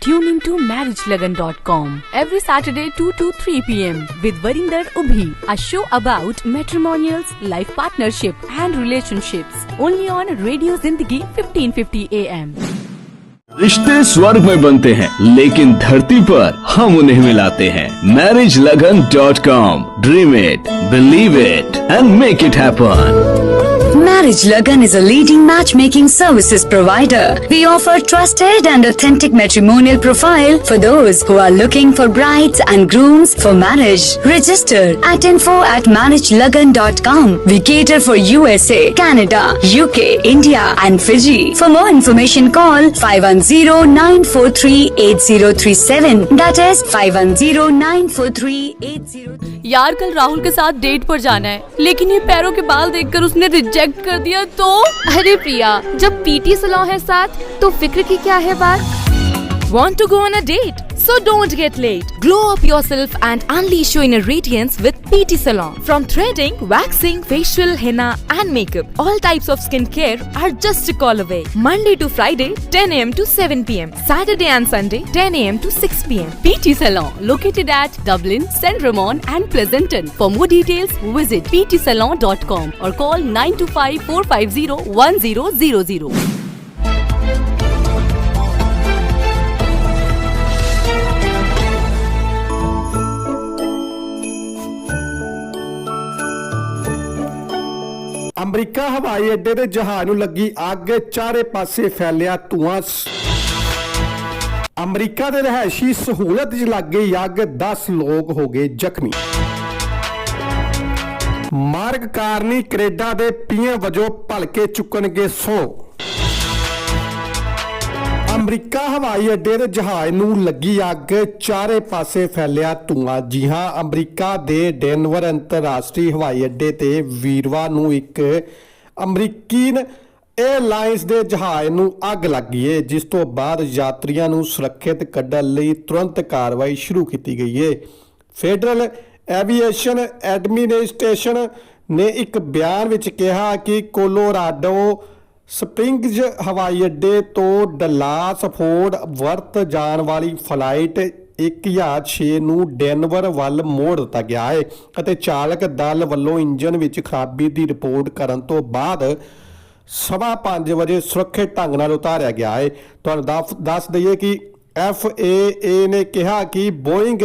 Tune into marriagelagan.com every Saturday 2 to 3 p.m. with Varinder Ubhi, a show about matrimonials, life partnership and relationships. Only on Radio Zindagi 1550 AM. रिश्ते स्वर्ग में बनते हैं लेकिन धरती पर हम उन्हें मिलाते हैं marriage Lagan dot com dream it believe it and make it happen Marriage Lagan is a leading matchmaking services provider. We offer trusted and authentic matrimonial profile for those who are looking for brides and grooms for marriage. Register at info at marriagelagan.com. We cater for USA, Canada, UK, India and Fiji. For more information call 510-943-8037. That is 510-943-8037. यार कल राहुल के साथ date पर जाना है लेकिन ये पैरों के बाल देखकर उसने रिजेक्ट कर दिया तो अरे प्रिया जब पीटी सलॉन है साथ तो फिक्र की क्या है बात Want to go on a date? So don't get late. Glow up yourself and unleash your inner radiance with PT Salon. From threading, waxing, facial, henna, and makeup, all types of skincare are just a call away. Monday to Friday, 10 a.m. to 7 p.m. Saturday and Sunday, 10 a.m. to 6 p.m. PT Salon, located at Dublin, St. Ramon, and Pleasanton. For more details, visit ptsalon.com or call 925 450 1000. America ਹਵਾਈ ਅੱਡੇ ਦੇ ਜਹਾਜ਼ ਨੂੰ ਲੱਗੀ ਅੱਗ, ਚਾਰੇ ਪਾਸੇ ਫੈਲਿਆ ਧੂਆਂ। ਅਮਰੀਕਾ ਦੇ ਰਹਿਸ਼ੀ ਸਹੂਲਤ 'ਚ ਲੱਗ ਗਈ ਅੱਗ 10 ਲੋਕ ਹੋ ਗਏ ਜ਼ਖਮੀ। ਮਾਰਗ ਕਾਰਨੀ ਕੈਨੇਡਾ ਦੇ ਪੀਏ ਵਜੋਂ ਭਲਕੇ ਚੁੱਕਣਗੇ ਸੋ। ਅਮਰੀਕਾ ਹਵਾਈ ਅੱਡੇ ਦੇ ਜਹਾਜ਼ ਨੂੰ ਲੱਗੀ ਅੱਗ, ਚਾਰੇ ਪਾਸੇ ਫੈਲਿਆ ਧੂਆਂ। ਜੀ ਹਾਂ, ਅਮਰੀਕਾ ਦੇ ਡੈਨਵਰ ਅੰਤਰਰਾਸ਼ਟਰੀ ਹਵਾਈ ਅੱਡੇ ਤੇ ਵੀਰਵਾਰ ਨੂੰ ਇੱਕ ਅਮਰੀਕੀਨ ਏਅਰਲਾਈਨਸ ਦੇ ਜਹਾਜ਼ ਨੂੰ ਅੱਗ ਲੱਗੀ ਏ, ਜਿਸ ਤੋਂ ਬਾਅਦ ਯਾਤਰੀਆਂ ਨੂੰ ਸੁਰੱਖਿਅਤ ਕੱਢਣ ਲਈ ਤੁਰੰਤ ਕਾਰਵਾਈ ਸ਼ੁਰੂ ਕੀਤੀ ਗਈ ਏ। ਫੈਡਰਲ ਐਵੀਏਸ਼ਨ ਐਡਮਿਨਿਸਟ੍ਰੇਸ਼ਨ ਨੇ ਇੱਕ ਬਿਆਨ ਵਿੱਚ ਕਿਹਾ ਕਿ ਕੋਲੋਰਾਡੋ ਸਪ੍ਰਿੰਗਜ਼ ਹਵਾਈ ਅੱਡੇ ਤੋਂ ਡਲਾਸ ਫੋਰਡ ਵਰਤ ਜਾਣ ਵਾਲੀ ਫਲਾਈਟ 1006 ਨੂੰ ਡੈਨਵਰ ਵੱਲ ਮੋੜ ਦਿੱਤਾ ਗਿਆ ਹੈ ਅਤੇ ਚਾਲਕ ਦਲ ਵੱਲੋਂ ਇੰਜਨ ਵਿੱਚ ਖਰਾਬੀ ਦੀ ਰਿਪੋਰਟ ਕਰਨ ਤੋਂ ਬਾਅਦ ਸਵਾ 5 ਵਜੇ ਸੁਰੱਖਿਅਤ ਢੰਗ ਨਾਲ ਉਤਾਰਿਆ ਗਿਆ ਹੈ। ਤੁਹਾਨੂੰ ਦੱਸ- ਦੱਸ ਦਈਏ ਕਿ FAA ਨੇ ਕਿਹਾ ਕਿ ਬੋਇੰਗ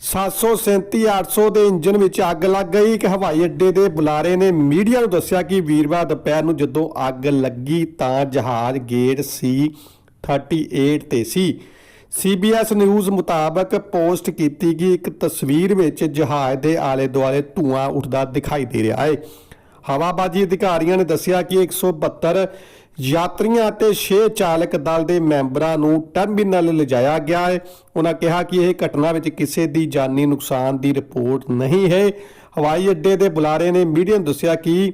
737-800 ਦੇ ਇੰਜਨ ਵਿੱਚ ਅੱਗ ਲੱਗ ਗਈ। ਇੱਕ ਹਵਾਈ ਅੱਡੇ ਦੇ ਬੁਲਾਰੇ ਨੇ ਮੀਡੀਆ ਨੂੰ ਦੱਸਿਆ ਕਿ ਵੀਰਵਾਰ ਦੁਪਹਿਰ ਨੂੰ ਜਦੋਂ ਅੱਗ ਲੱਗੀ ਤਾਂ ਜਹਾਜ਼ ਗੇਟ ਸੀ 38 ਤੇ ਸੀ। CBS ਨਿਊਜ਼ ਮੁਤਾਬਕ ਪੋਸਟ ਕੀਤੀ ਗਈ ਇੱਕ ਤਸਵੀਰ ਵਿੱਚ ਜਹਾਜ਼ ਦੇ ਆਲੇ ਦੁਆਲੇ ਧੂਆਂ ਉੱਠਦਾ ਦਿਖਾਈ ਦੇ ਰਿਹਾ ਹੈ। ਹਵਾਬਾਜੀ ਅਧਿਕਾਰੀਆਂ ਨੇ ਦੱਸਿਆ ਕਿ 172 ਯਾਤਰੀਆਂ ਅਤੇ 6 ਚਾਲਕ ਦਲ ਦੇ ਮੈਂਬਰਾਂ ਨੂੰ ਟਰਮੀਨਲ ਲਿਜਾਇਆ ਗਿਆ ਹੈ। ਉਹਨਾਂ ਕਿਹਾ ਕਿ ਇਹ ਘਟਨਾ ਵਿੱਚ ਕਿਸੇ ਦੀ ਜਾਨੀ ਨੁਕਸਾਨ ਦੀ ਰਿਪੋਰਟ ਨਹੀਂ ਹੈ। ਹਵਾਈ ਅੱਡੇ ਦੇ ਬੁਲਾਰੇ ਨੇ ਮੀਡੀਆ ਨੂੰ ਦੱਸਿਆ ਕਿ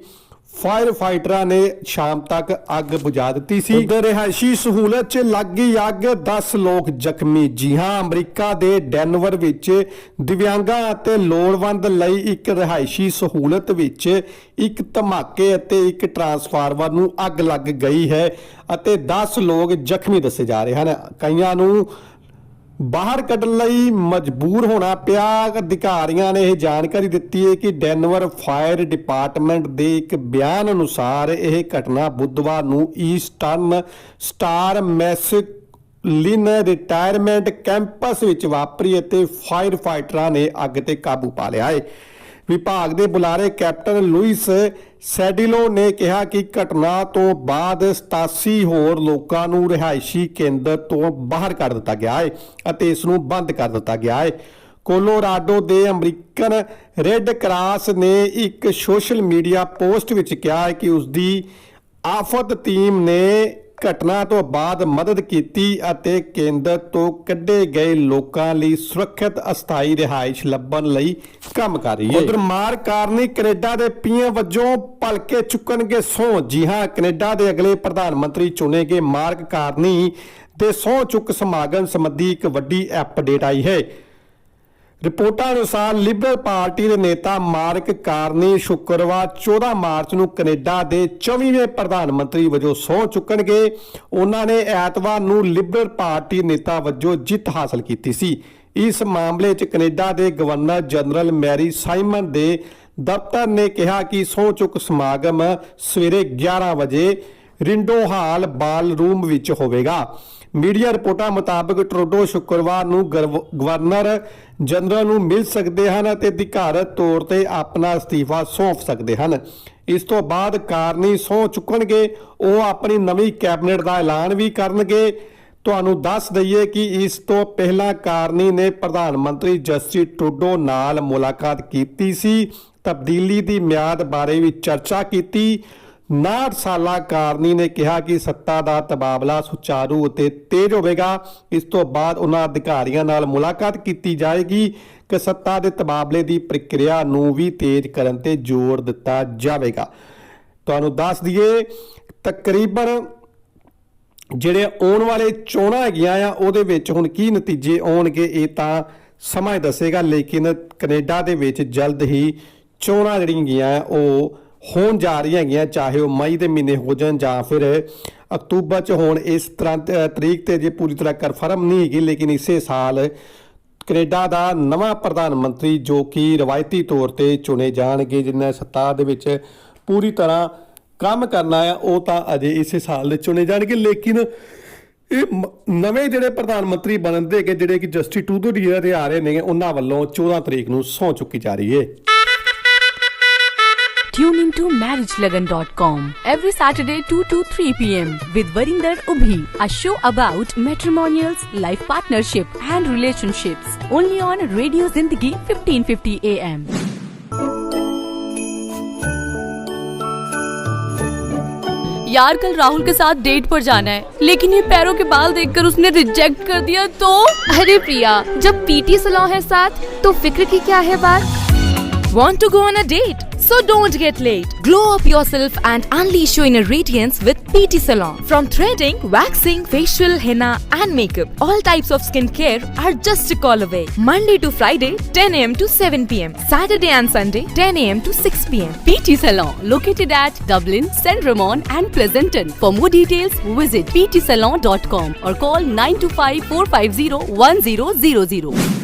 ਫਾਇਰ ਫਾਈਟਰਾਂ ਨੇ ਸ਼ਾਮ ਤੱਕ ਅੱਗ ਬੁਝਾ ਦਿੱਤੀ ਸੀ। ਉਧਰ ਰਿਹਾਇਸ਼ੀ ਸਹੂਲਤ 'ਚ ਲੱਗ ਗਈ ਅੱਗ 10 ਲੋਕ ਜ਼ਖਮੀ। ਜੀ ਹਾਂ, ਅਮਰੀਕਾ ਦੇ ਡੈਨਵਰ ਵਿੱਚ ਦਿਵਿਆਂਗਾਂ ਅਤੇ ਲੋੜਵੰਦ ਲਈ ਇੱਕ ਰਿਹਾਇਸ਼ੀ ਸਹੂਲਤ ਵਿੱਚ ਇੱਕ ਧਮਾਕੇ ਅਤੇ ਇੱਕ ਟਰਾਂਸਫਾਰਮਰ ਨੂੰ ਅੱਗ ਲੱਗ ਗਈ ਹੈ ਅਤੇ 10 ਲੋਕ ਜ਼ਖਮੀ ਦੱਸੇ ਜਾ ਰਹੇ ਹਨ। ਕਈਆਂ ਨੂੰ ਬਾਹਰ ਕੱਢਣ ਲਈ ਮਜਬੂਰ ਹੋਣਾ ਪਿਆ। ਅਧਿਕਾਰੀਆਂ ਨੇ ਇਹ ਜਾਣਕਾਰੀ ਦਿੱਤੀ ਹੈ ਕਿ ਡੈਨਵਰ ਫਾਇਰ ਡਿਪਾਰਟਮੈਂਟ ਦੇ ਇੱਕ ਬਿਆਨ ਅਨੁਸਾਰ ਇਹ ਘਟਨਾ ਬੁੱਧਵਾਰ ਨੂੰ ਈਸਟਰਨ ਸਟਾਰ ਮੈਸਲਿਨ ਰਿਟਾਇਰਮੈਂਟ ਕੈਂਪਸ ਵਿੱਚ ਵਾਪਰੀ ਅਤੇ ਫਾਇਰ ਫਾਈਟਰਾਂ ਨੇ ਅੱਗ ਤੇ ਕਾਬੂ ਪਾ ਲਿਆ ਹੈ। ਵਿਭਾਗ ਦੇ ਬੁਲਾਰੇ ਕੈਪਟਨ ਲੂਇਸ ਸੈਡਿਲੋ ਨੇ ਕਿਹਾ ਕਿ ਘਟਨਾ ਤੋਂ ਬਾਅਦ 87 ਹੋਰ ਲੋਕਾਂ ਨੂੰ ਰਿਹਾਇਸ਼ੀ ਕੇਂਦਰ ਤੋਂ ਬਾਹਰ ਕੱਢ ਦਿੱਤਾ ਗਿਆ ਹੈ ਅਤੇ ਇਸ ਨੂੰ ਬੰਦ ਕਰ ਦਿੱਤਾ ਗਿਆ ਹੈ। ਕੋਲੋਰਾਡੋ ਦੇ ਅਮਰੀਕਨ ਰੈੱਡ ਕਰਾਸ ਨੇ ਇੱਕ ਸੋਸ਼ਲ ਮੀਡੀਆ ਪੋਸਟ ਵਿੱਚ ਕਿਹਾ ਹੈ ਕਿ ਉਸ ਦੀ ਆਫਤ ਟੀਮ ਨੇ ਘਟਨਾ ਤੋਂ ਬਾਅਦ ਮਦਦ ਕੀਤੀ ਅਤੇ ਕੇਂਦਰ ਤੋਂ ਕੱਢੇ ਗਏ ਲੋਕਾਂ ਲਈ ਸੁਰੱਖਿਅਤ ਅਸਥਾਈ ਰਿਹਾਇਸ਼ ਲੱਭਣ ਲਈ ਕੰਮ ਕਰ ਰਹੀ ਹੈ। ਉਧਰ ਮਾਰ ਕਾਰਨੀ ਕੈਨੇਡਾ ਦੇ ਪੀਏ ਵਜੋਂ ਭਲਕੇ ਚੁੱਕਣਗੇ ਸਹੁੰ। ਜੀ ਹਾਂ, ਕੈਨੇਡਾ ਦੇ ਅਗਲੇ ਪ੍ਰਧਾਨ ਮੰਤਰੀ ਚੁਣੇ ਗਏ ਮਾਰਕ ਕਾਰਨੀ ਦੇ ਸਹੁੰ ਚੁੱਕ ਸਮਾਗਮ ਸੰਬੰਧੀ ਇੱਕ ਵੱਡੀ ਅਪਡੇਟ ਆਈ ਹੈ। ਰਿਪੋਰਟਾਂ ਅਨੁਸਾਰ ਲਿਬਰਲ ਪਾਰਟੀ ਦੇ ਨੇਤਾ ਮਾਰਕ ਕਾਰਨੀ ਸ਼ੁੱਕਰਵਾਰ 14 ਮਾਰਚ ਨੂੰ ਕੈਨੇਡਾ ਦੇ 24ਵੇਂ ਪ੍ਰਧਾਨ ਮੰਤਰੀ ਵਜੋਂ ਸਹੁੰ ਚੁੱਕਣਗੇ। ਉਹਨਾਂ ਨੇ ਐਤਵਾਰ ਨੂੰ ਲਿਬਰਲ ਪਾਰਟੀ ਨੇਤਾ ਵਜੋਂ ਜਿੱਤ ਹਾਸਲ ਕੀਤੀ ਸੀ। ਇਸ ਮਾਮਲੇ 'ਚ ਕੈਨੇਡਾ ਦੇ ਗਵਰਨਰ ਜਨਰਲ ਮੈਰੀ ਸਾਈਮਨ ਦੇ ਦਫ਼ਤਰ ਨੇ ਕਿਹਾ ਕਿ ਸਹੁੰ ਚੁੱਕ ਸਮਾਗਮ ਸਵੇਰੇ 11 ਵਜੇ ਰਿੰਡੋ ਹਾਲ ਬਾਲ ਰੂਮ ਵਿੱਚ ਹੋਵੇਗਾ। ਮੀਡੀਆ ਰਿਪੋਰਟਾਂ ਮੁਤਾਬਕ ਟਰੂਡੋ ਸ਼ੁੱਕਰਵਾਰ ਨੂੰ ਗਰਵ- ਗਵਰਨਰ ਜਨਰਲ ਨੂੰ ਮਿਲ ਸਕਦੇ ਹਨ ਅਤੇ ਅਧਿਕਾਰਤ ਤੌਰ ਤੇ ਆਪਣਾ ਅਸਤੀਫਾ ਸੌਂਪ ਸਕਦੇ ਹਨ। ਇਸ ਤੋਂ ਬਾਅਦ ਕਾਰਨੀ ਸਹੁੰ ਚੁੱਕਣਗੇ, ਉਹ ਆਪਣੀ ਨਵੀਂ ਕੈਬਨਿਟ ਦਾ ਐਲਾਨ ਵੀ ਕਰਨਗੇ। ਤੁਹਾਨੂੰ ਦੱਸ ਦਈਏ ਕਿ ਇਸ ਤੋਂ ਪਹਿਲਾਂ ਕਾਰਨੀ ਨੇ ਪ੍ਰਧਾਨ ਮੰਤਰੀ ਜਸਟਿਨ ਟਰੂਡੋ ਨਾਲ ਮੁਲਾਕਾਤ ਕੀਤੀ ਸੀ। ਤਬਦੀਲੀ ਦੀ ਮਿਆਦ ਬਾਰੇ ਵੀ ਚਰਚਾ ਕੀਤੀ। 69 ਸਾਲਾ ਕਾਰਨੀ ਨੇ ਕਿਹਾ ਕਿ ਸੱਤਾ ਦਾ ਤਬਾਦਲਾ ਸੁਚਾਰੂ ਅਤੇ ਤੇਜ਼ ਹੋਵੇਗਾ। ਇਸ ਤੋਂ ਬਾਅਦ ਉਹਨਾਂ ਅਧਿਕਾਰੀਆਂ ਨਾਲ ਮੁਲਾਕਾਤ ਕੀਤੀ ਜਾਏਗੀ ਕਿ ਸੱਤਾ ਦੇ ਤਬਾਦਲੇ ਦੀ ਪ੍ਰਕਿਰਿਆ ਨੂੰ ਵੀ ਤੇਜ਼ ਕਰਨ ਤੇ ਜ਼ੋਰ ਦਿੱਤਾ ਜਾਵੇਗਾ। ਤੁਹਾਨੂੰ ਦੱਸ ਦਈਏ, ਤਕਰੀਬਨ ਜਿਹੜੇ ਆਉਣ ਵਾਲੇ ਚੋਣਾਂ ਹੈਗੀਆਂ ਆ, ਉਹਦੇ ਵਿੱਚ ਹੁਣ ਕੀ ਨਤੀਜੇ ਆਉਣਗੇ ਇਹ ਤਾਂ ਸਮਾਂ ਦੱਸੇਗਾ, ਲੇਕਿਨ ਕੈਨੇਡਾ ਦੇ ਵਿੱਚ ਜਲਦ ਹੀ ਚੋਣਾਂ ਜਿਹੜੀਆਂ ਹੈਗੀਆਂ ਉਹ ਹੋਣ ਜਾ ਰਹੀਆਂ ਹੈਗੀਆਂ, ਚਾਹੇ ਉਹ ਮਈ ਦੇ ਮਹੀਨੇ ਹੋ ਜਾਣ ਜਾਂ ਫਿਰ ਅਕਤੂਬਰ ਚ ਹੋਣ, ਇਸ ਤਰ੍ਹਾਂ ਤਰੀਕ ਤੇ ਜੇ ਪੂਰੀ ਤਰ੍ਹਾਂ ਕਨਫਰਮ ਨਹੀਂ ਹੈਗੀ, ਲੇਕਿਨ ਇਸੇ ਸਾਲ ਕੈਨੇਡਾ ਦਾ ਨਵਾਂ ਪ੍ਰਧਾਨ ਮੰਤਰੀ ਜੋ ਕਿ ਰਵਾਇਤੀ ਤੌਰ ਤੇ ਚੁਣੇ ਜਾਣਗੇ, ਜਿਨ੍ਹਾਂ ਸੱਤਾ ਦੇ ਵਿੱਚ ਪੂਰੀ ਤਰ੍ਹਾਂ ਕੰਮ ਕਰਨਾ ਆ ਉਹ ਤਾਂ ਅਜੇ ਇਸੇ ਸਾਲ ਦੇ ਚੁਣੇ ਜਾਣਗੇ। ਲੇਕਿਨ ਇਹ ਮ- ਨਵੇਂ ਜਿਹੜੇ ਪ੍ਰਧਾਨ ਮੰਤਰੀ ਬਣਦੇ ਹੈਗੇ, ਜਿਹੜੇ ਕਿ ਜਸਟਿਸ ਟੂਡੋ ਡੀਆ ਦੇ ਆ ਰਹੇ ਨੇ, ਉਹਨਾਂ ਵੱਲੋਂ 14 ਤਰੀਕ ਨੂੰ ਸਹੁੰ ਚੁੱਕੀ ਜਾ ਰਹੀ ਹੈ। Tune into marriagelagan.com every Saturday 2 to 3 p.m. with Varinder Ubhi, a show about matrimonials, life partnership and relationships. Only on Radio Zindagi 1550 AM. यार कल राहुल के साथ डेट पर जाना है लेकिन ये पैरों के बाल देखकर उसने रिजेक्ट कर दिया तो अरे प्रिया जब पीटी सलॉन है साथ तो फ़िक्र की क्या है बात Want to go on a date? So don't get late. Glow up yourself and unleash your inner radiance with PT Salon. From threading, waxing, facial, henna, and makeup, all types of skincare are just a call away. Monday to Friday, 10 a.m. to 7 p.m. Saturday and Sunday, 10 a.m. to 6 p.m. PT Salon located at Dublin, St. Ramon and Pleasanton. For more details, visit ptsalon.com or call 925 450 1000.